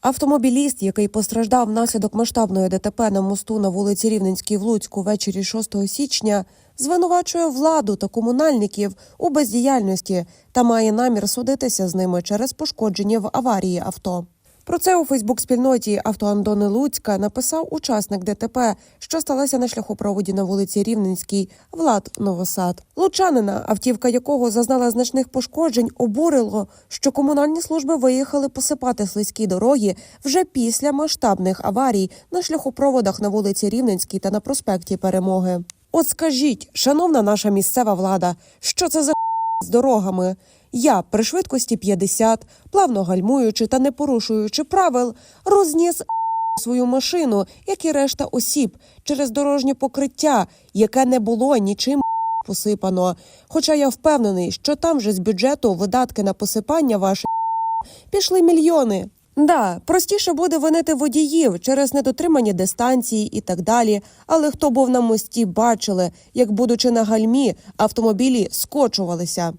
Автомобіліст, який постраждав внаслідок масштабної ДТП на мосту на вулиці Рівненській в Луцьку ввечері 6 січня, звинувачує владу та комунальників у бездіяльності та має намір судитися з ними через пошкодження в аварії авто. Про це у Фейсбук-спільноті автоандони Луцька написав учасник ДТП, що сталося на шляхопроводі на вулиці Рівненській Влад Новосад. Лучанина, автівка якого зазнала значних пошкоджень, обурило, що комунальні служби виїхали посипати слизькі дороги вже після масштабних аварій на шляхопроводах на вулиці Рівненській та на проспекті Перемоги. От скажіть, шановна наша місцева влада, що це за з дорогами. Я при швидкості 50, плавно гальмуючи та не порушуючи правил, розніс свою машину, як і решта осіб, через дорожнє покриття, яке не було нічим посипано. Хоча я впевнений, що там же з бюджету видатки на посипання ваші пішли мільйони. Да, простіше буде винити водіїв через недотримання дистанції і так далі. Але хто був на мості, бачили, як, будучи на гальмі, автомобілі скочувалися.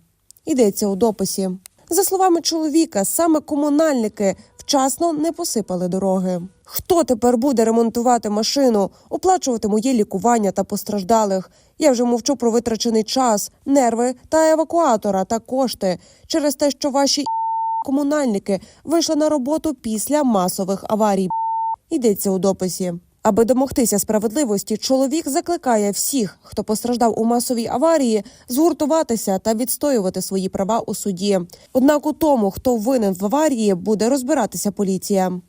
Йдеться у дописі. За словами чоловіка, саме комунальники вчасно не посипали дороги. Хто тепер буде ремонтувати машину, оплачувати моє лікування та постраждалих? Я вже мовчу про витрачений час, нерви та евакуатора та кошти через те, що ваші комунальники вийшли на роботу після масових аварій. Йдеться у дописі. Аби домогтися справедливості, чоловік закликає всіх, хто постраждав у масовій аварії, згуртуватися та відстоювати свої права у суді. Однак у тому, хто винен в аварії, буде розбиратися поліція.